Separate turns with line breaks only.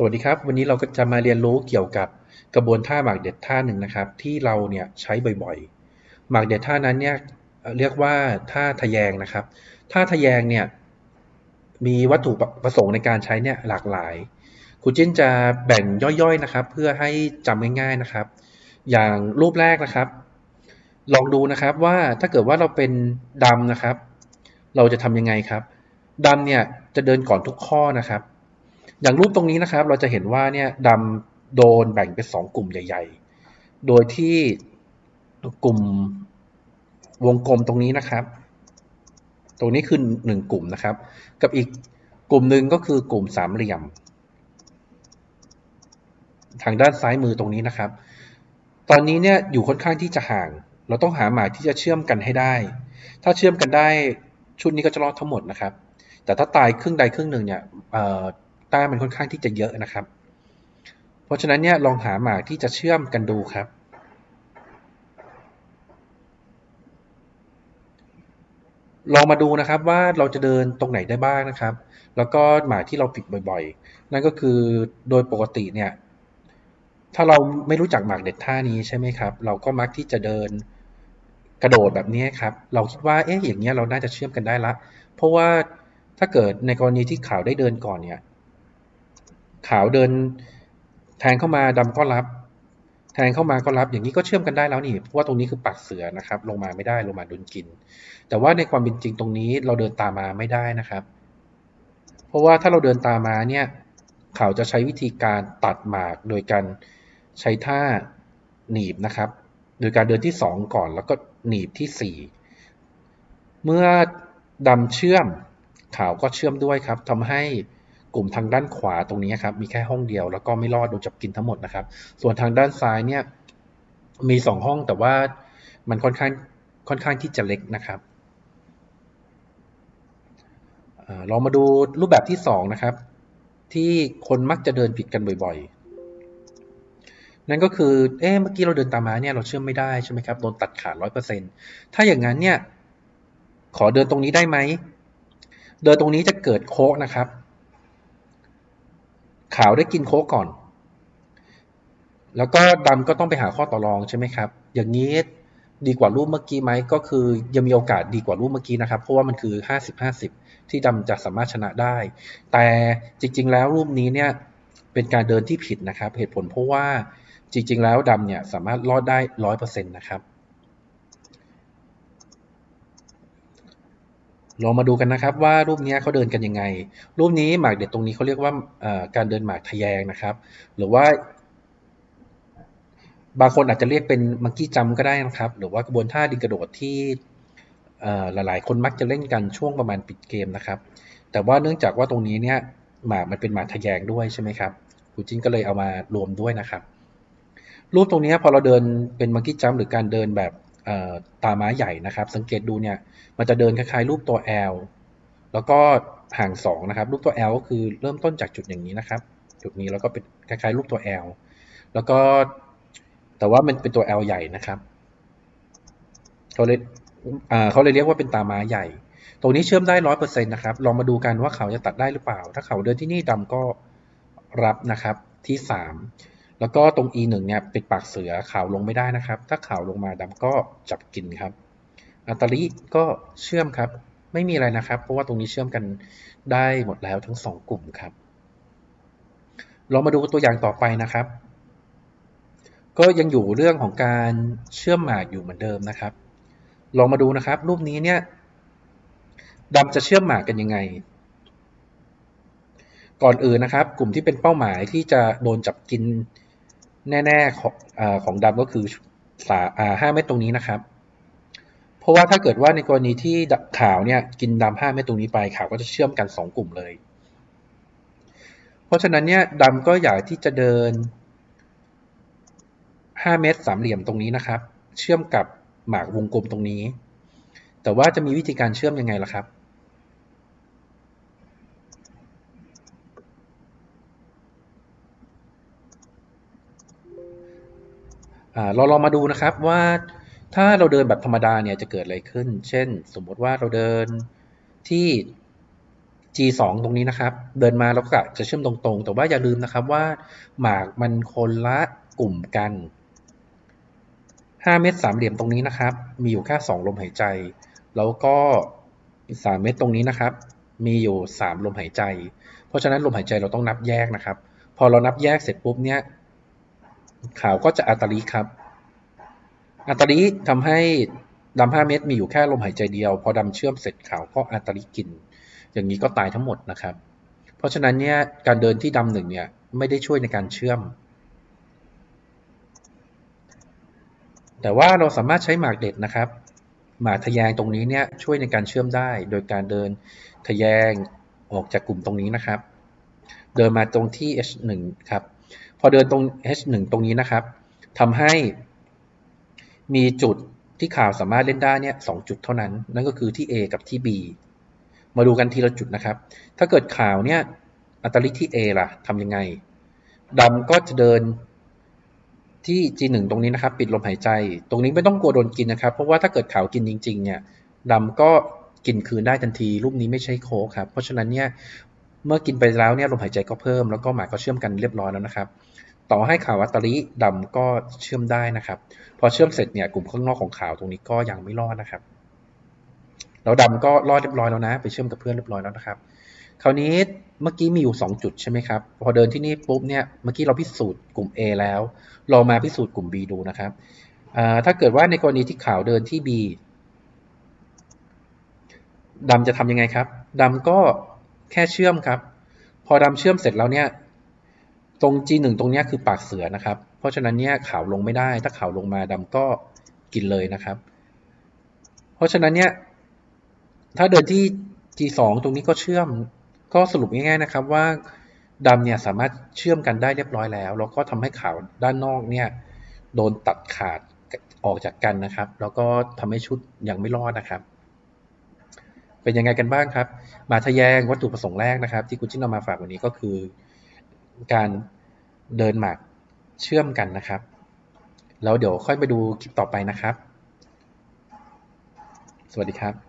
สวัสดีครับ วันนี้เราก็จะมาเรียนรู้เกี่ยวกับกระบวนท่าหมากเด็ดท่าหนึ่งนะครับ ที่เราเนี่ยใช้บ่อยๆหมากเด็ดท่านั้นเนี่ยเรียกว่าท่าทะแยงนะครับท่าทะแยงเนี่ยมีวัตถุประสงค์ในการใช้เนี่ยหลากหลายครูจิ้นจะแบ่งย่อยๆนะครับ เพื่อให้จำง่ายๆนะครับ อย่างรูปแรกนะครับ ลองดูนะครับว่าถ้าเกิดว่าเราเป็นดำนะครับ เราจะทำยังไงครับดำเนี่ยจะเดินก่อนทุกข้อนะครับ อย่างรูปตรงนี้นะครับ เราจะเห็นว่าเนี่ยดำโดนแบ่งเป็นสองกลุ่มใหญ่ ๆ โดยที่กลุ่มวงกลมตรงนี้นะครับ ตรงนี้คือหนึ่งกลุ่มนะครับ กับอีกกลุ่มหนึ่งก็คือกลุ่มสามเหลี่ยม ทางด้านซ้ายมือตรงนี้นะครับ ตอนนี้เนี่ยอยู่ค่อนข้างที่จะห่าง เราต้องหาหมายที่จะเชื่อมกันให้ได้ ถ้าเชื่อมกันได้ชุดนี้ก็จะรอดทั้งหมดนะครับ แต่ถ้าตายครึ่งใดครึ่งหนึ่งเนี่ย แต้มมันค่อนข้างที่จะเยอะนะครับ เพราะฉะนั้นเนี่ยลองหาหมากที่จะเชื่อมกันดูครับ ลองมาดูนะครับว่าเราจะเดินตรงไหนได้บ้างนะครับ แล้วก็หมากที่เราผิดบ่อยๆ นั่นก็คือโดยปกติเนี่ย ถ้าเราไม่รู้จักหมากเด็ดท่านี้ใช่ไหมครับ เราก็มักที่จะเดินกระโดดแบบนี้ครับ เราคิดว่าเอ๊ะอย่างเงี้ยเราน่าจะเชื่อมกันได้ละ เพราะว่าถ้าเกิดในกรณีที่ขาวได้เดินก่อนเนี่ย ขาวเดิน แทงเข้ามาดำก็รับ แทงเข้ามาก็รับ อย่างนี้ก็เชื่อมกันได้แล้วนี่เพราะว่าตรงนี้คือปากเสือนะครับ ลงมาไม่ได้ลงมาโดนกิน แต่ว่าในความเป็นจริงตรงนี้เราเดินตามมาไม่ได้นะครับ เพราะว่าถ้าเราเดินตามมาเนี่ยเขาจะใช้วิธีการตัดหมากโดยการใช้ท่าหนีบนะครับ โดยการเดินที่ 2 ก่อนแล้วก็หนีบที่ 4 เมื่อดำเชื่อมขาวก็เชื่อมด้วยครับทำให้ กลุ่มทางด้านขวาตรงนี้ครับมีแค่ห้องเดียว แล้วก็ไม่รอดโดนจับกินทั้งหมดนะครับ ส่วนทางด้านซ้ายเนี่ยมีสองห้องแต่ว่ามันค่อนข้างค่อนข้างที่จะเล็กนะครับเรามาดูรูปแบบที่สองนะครับ ที่คนมักจะเดินผิดกันบ่อยๆนั่นก็คือ เอ๊ะ เมื่อกี้เราเดินตามมาเนี่ยเราเชื่อมไม่ได้ใช่ไหมครับ โดนตัดขาดร้อยเปอร์เซ็นถ้าอย่างนั้นเนี่ย ขอเดินตรงนี้ได้ไหม เดินตรงนี้จะเกิดโค้กนะครับ ขาวได้กินโค้กก่อน แล้วก็ดำก็ต้องไปหาข้อต่อรองใช่ไหมครับ อย่างนี้ดีกว่ารูปเมื่อกี้ไหมก็คือยังมีโอกาสดีกว่ารูปเมื่อกี้นะครับ เพราะว่ามันคือ 50-50 ที่ดำจะสามารถชนะได้ แต่จริง ๆ แล้วรูปนี้เนี่ยเป็นการเดินที่ผิดนะครับ เหตุผลเพราะว่าจริง ๆ แล้วดำเนี่ยสามารถรอดได้ร้อยเปอร์เซ็นต์นะครับ เรามาดูกันนะครับว่ารูปนี้เขาเดินกันยังไง รูปนี้หมากเด็ดตรงนี้เขาเรียกว่าการเดินหมากทะแยงนะครับ หรือว่า บางคนอาจจะเรียกเป็นมังกี้จัมก็ได้นะครับ หรือว่ากระบวนท่าดินกระโดดที่หลายๆ คนมักจะเล่นกันช่วงประมาณปิดเกมนะครับ แต่ว่าเนื่องจากว่าตรงนี้เนี่ยหมากมันเป็นหมากทะแยงด้วยใช่ไหมครับครูจิ้นก็เลยเอามารวมด้วยนะครับ รูปตรงนี้พอเราเดินเป็นมังกี้จัมหรือการเดินแบบ ตาม้าใหญ่นะครับ สังเกตดูเนี่ยมันจะเดินคล้ายๆรูปตัว L แล้วก็ห่าง2นะครับรูปตัว L ก็คือเริ่มต้นจากจุดอย่างนี้นะครับ จุดนี้แล้วก็เป็นคล้ายๆรูปตัว L แล้วก็แต่ว่ามันเป็นตัว L ใหญ่นะครับเขาเลยเขาเลยเรียกว่าเป็นตาม้าใหญ่ ตรงนี้เชื่อมได้ร้อยเปอร์เซ็นต์นะครับ ลองมาดูกันว่าเขาจะตัดได้หรือเปล่า ถ้าเขาเดินที่นี่ดำก็รับนะครับที่สาม แล้วก็ตรง e 1เนี่ยปิดปากเสือข่าวลงไม่ได้นะครับ ถ้าข่าวลงมาดำก็จับกินครับอัตริก็เชื่อมครับ ไม่มีอะไรนะครับ เพราะว่าตรงนี้เชื่อมกันได้หมดแล้วทั้งสองกลุ่มครับ เรามาดูตัวอย่างต่อไปนะครับ ก็ยังอยู่เรื่องของการเชื่อมหมากอยู่เหมือนเดิมนะครับ ลองมาดูนะครับ รูปนี้เนี่ยดำจะเชื่อมหมากกันยังไง ก่อนอื่นนะครับ กลุ่มที่เป็นเป้าหมายที่จะโดนจับกิน แน่ๆของอของดำก็คือสาห้าเม็ดตรงนี้นะครับ เพราะว่าถ้าเกิดว่าในกรณีที่ขาวเนี่ยกินดำห้าเม็ดตรงนี้ไปขาวก็จะเชื่อมกันสองกลุ่มเลย เพราะฉะนั้นเนี่ยดำก็อยากที่จะเดินห้าเม็ดสามเหลี่ยมตรงนี้นะครับ เชื่อมกับหมากวงกลมตรงนี้ แต่ว่าจะมีวิธีการเชื่อมยังไงล่ะครับ เราลองมาดูนะครับว่าถ้าเราเดินแบบธรรมดาเนี่ยจะเกิดอะไรขึ้น เช่น สมมติว่าเราเดินที่ G2 ตรงนี้นะครับ เดินมาแล้วก็จะเชื่อมตรงๆ แต่ว่าอย่าลืมนะครับว่าหมากมันคนละกลุ่มกัน 5 เม็ดสามเหลี่ยมตรงนี้นะครับ มีอยู่แค่ 2 ลมหายใจ แล้วก็ 3 เม็ดตรงนี้นะครับ มีอยู่ 3 ลมหายใจ เพราะฉะนั้นลมหายใจเราต้องนับแยกนะครับ พอเรานับแยกเสร็จปุ๊บเนี่ย ขาวก็จะอัตลิครับ อัตลิทำให้ดำห้าเม็ดมีอยู่แค่ลมหายใจเดียว พอดำเชื่อมเสร็จขาวก็อัตลิกิน อย่างนี้ก็ตายทั้งหมดนะครับ เพราะฉะนั้นเนี่ยการเดินที่ดำหนึ่งเนี่ยไม่ได้ช่วยในการเชื่อม แต่ว่าเราสามารถใช้หมากเด็ดนะครับหมากทะแยงตรงนี้เนี่ยช่วยในการเชื่อมได้ โดยการเดินทะแยงออกจากกลุ่มตรงนี้นะครับ เดินมาตรงที่ H1 ครับ พอเดินตรง H1 ตรงนี้นะครับทำให้มีจุดที่ข่าวสามารถเล่นได้เนี่ยสจุดเท่านั้น นั่นก็คือที่ A กับที่ B มาดูกันทีละจุดนะครับ ถ้าเกิดข่าวเนี่ยอัตราลิที่ A ล่ะทำยังไงดำก็จะเดินที่ G1 ตรงนี้นะครับ ปิดลมหายใจ ตรงนี้ไม่ต้องกลัวโดนกินนะครับ เพราะว่าถ้าเกิดขาวกินจริง ๆ เนี่ยดำก็กินคืนได้ทันที รูปนี้ไม่ใช่โค้กครับ เพราะฉะนั้นเนี่ย เมื่อกินไปแล้วเนี่ยลมหายใจก็เพิ่มแล้วก็หมากก็เชื่อมกันเรียบร้อยแล้วนะครับ ต่อให้ขาววัตตาริดำก็เชื่อมได้นะครับ พอเชื่อมเสร็จเนี่ยกลุ่มข้างนอกของขาวตรงนี้ก็ยังไม่รอดนะครับแล้วดำก็รอดเรียบร้อยแล้วนะ ไปเชื่อมกับเพื่อนเรียบร้อยแล้วนะครับ คราวนี้เมื่อกี้มีอยู่ 2 จุดใช่ไหมครับ พอเดินที่นี่ปุ๊บเนี่ยเมื่อกี้เราพิสูจน์กลุ่ม A แล้ว เรามาพิสูจน์กลุ่ม B ดูนะครับถ้าเกิดว่าในกรณีที่ขาวเดินที่ B ดำจะทำยังไงครับดำก็ แค่เชื่อมครับ พอดำเชื่อมเสร็จแล้วเนี่ย ตรง G1 ตรงนี้คือปากเสือนะครับ เพราะฉะนั้นเนี่ยขาวลงไม่ได้ ถ้าขาวลงมาดำก็กินเลยนะครับ เพราะฉะนั้นเนี่ยถ้าเดินที่ G2 ตรงนี้ก็เชื่อม ก็สรุปง่ายๆนะครับว่าดำเนี่ยสามารถเชื่อมกันได้เรียบร้อยแล้ว แล้วก็ทำให้ขาวด้านนอกเนี่ยโดนตัดขาดออกจากกันนะครับ แล้วก็ทำให้ชุดยังไม่รอดนะครับ เป็นยังไงกันบ้างครับ มาทะแยงวัตถุประสงค์แรกนะครับ ที่คุณจิ้นเอามาฝากวันนี้ก็คือ การเดินหมากเชื่อมกันนะครับ แล้วเดี๋ยวค่อยไปดูคลิปต่อไปนะครับ สวัสดีครับ